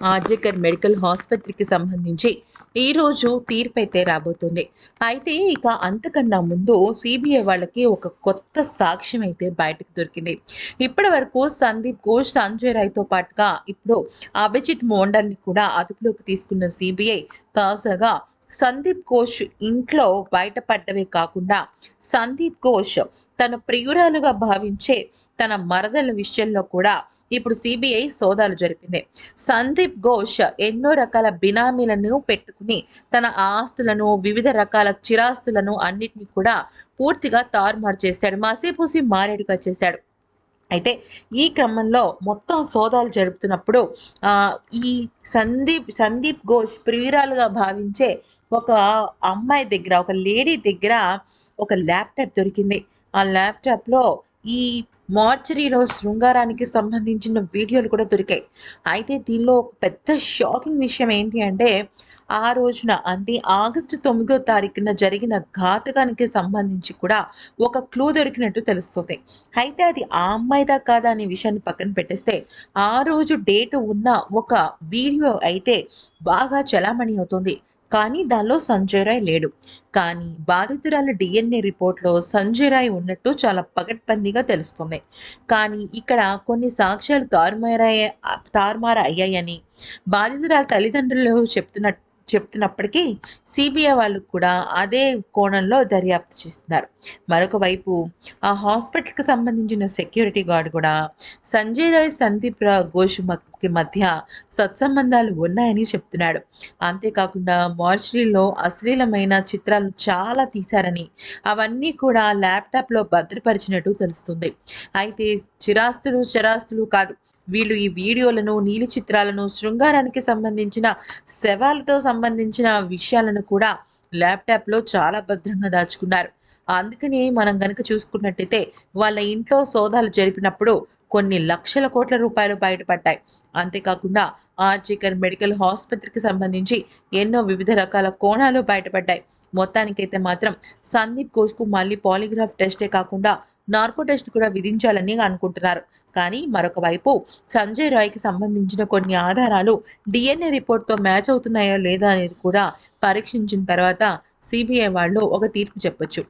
RG Kar medical ఆసుపత్రికి సంబంధించి ఈరోజు తీర్పు అయితే రాబోతుంది. అయితే ఇక అంతకన్నా ముందు సిబిఐ వాళ్ళకి ఒక కొత్త సాక్ష్యం అయితే బయటకు దొరికింది. ఇప్పటి వరకు సందీప్ ఘోష్ సంజయ్ రాయ్తో పాటుగా ఇప్పుడు అభిజిత్ మోండల్ని కూడా అదుపులోకి తీసుకున్న సిబిఐ తాజాగా సందీప్ ఘోష్ ఇంట్లో బయటపడ్డవే కాకుండా సందీప్ ఘోష్ తన ప్రియురాలుగా భావించే తన మరదల విషయంలో కూడా ఇప్పుడు సిబిఐ సోదాలు జరిపింది. సందీప్ ఘోష్ ఎన్నో రకాల బినామీలను పెట్టుకుని తన ఆస్తులను వివిధ రకాల చిరాస్తులను అన్నిటినీ కూడా పూర్తిగా తారుమారు చేశాడు. మసీపూసి మారేడుగా చేశాడు. అయితే ఈ క్రమంలో మొత్తం సోదాలు జరుపుతున్నప్పుడు ఈ సందీప్ సందీప్ ఘోష్ ప్రియురాలుగా భావించే ఒక అమ్మాయి దగ్గర ఒక లేడీ దగ్గర ఒక ల్యాప్టాప్ దొరికింది. ఆ ల్యాప్టాప్లో ఈ మార్చరీలో శృంగారానికి సంబంధించిన వీడియోలు కూడా దొరికాయి. అయితే దీనిలో పెద్ద షాకింగ్ విషయం ఏంటి అంటే ఆ రోజున అంటే ఆగస్టు తొమ్మిదో తారీఖున జరిగిన ఘాతకానికి సంబంధించి కూడా ఒక క్లూ దొరికినట్టు తెలుస్తుంది. అయితే అది ఆ అమ్మాయిదా కాదా అనే విషయాన్ని పక్కన పెట్టేస్తే ఆ రోజు డేట్ ఉన్న ఒక వీడియో అయితే బాగా చలామణి అవుతుంది. కానీ దానిలో సంజయ్ రాయ్ లేడు. కానీ బాధితురాల డిఎన్ఏ రిపోర్ట్లో సంజయ్ రాయ్ ఉన్నట్టు చాలా పగడ్బందీగా తెలుస్తుంది. కానీ ఇక్కడ కొన్ని సాక్ష్యాలు తారుమారయ్యే తారుమార అయ్యాయని బాధితురాల తల్లిదండ్రులు చెప్తున్నట్టు చెప్తున్నప్పటికీ సిబిఐ వాళ్ళు కూడా అదే కోణంలో దర్యాప్తు చేస్తున్నారు. మరొక వైపు ఆ హాస్పిటల్కి సంబంధించిన సెక్యూరిటీ గార్డ్ కూడా సంజయ్ రాయ్ సందీప్ రా ఘోష్కి మధ్య సత్సంబంధాలు ఉన్నాయని చెప్తున్నాడు. అంతేకాకుండా మార్చరీలో అశ్లీలమైన చిత్రాలు చాలా తీశారని అవన్నీ కూడా ల్యాప్టాప్లో భద్రపరిచినట్టు తెలుస్తుంది. అయితే చిరాస్తులు చరాస్తులు కాదు వీళ్ళు ఈ వీడియోలను నీలి చిత్రాలను శృంగారానికి సంబంధించిన శవాలతో సంబంధించిన విషయాలను కూడా ల్యాప్టాప్లో చాలా భద్రంగా దాచుకున్నారు. అందుకని మనం గనక చూసుకున్నట్టయితే వాళ్ళ ఇంట్లో సోదాలు జరిపినప్పుడు కొన్ని లక్షల కోట్ల రూపాయలు బయటపడ్డాయి. అంతేకాకుండా ఆర్జికర్ మెడికల్ ఆసుపత్రికి సంబంధించి ఎన్నో వివిధ రకాల కోణాలు బయటపడ్డాయి. మొత్తానికైతే మాత్రం సందీప్ ఘోష్కు మళ్ళీ పాలిగ్రాఫ్ టెస్టే కాకుండా నార్కో టెస్ట్ కూడా విధించాలని అనుకుంటున్నారు. కానీ మరొక వైపు సంజయ్ రాయ్కి సంబంధించిన కొన్ని ఆధారాలు డిఎన్ఏ రిపోర్ట్తో మ్యాచ్ అవుతున్నాయో లేదా అనేది కూడా పరీక్షించిన తర్వాత సిబిఐ వాళ్ళు ఒక తీర్పు చెప్పొచ్చు.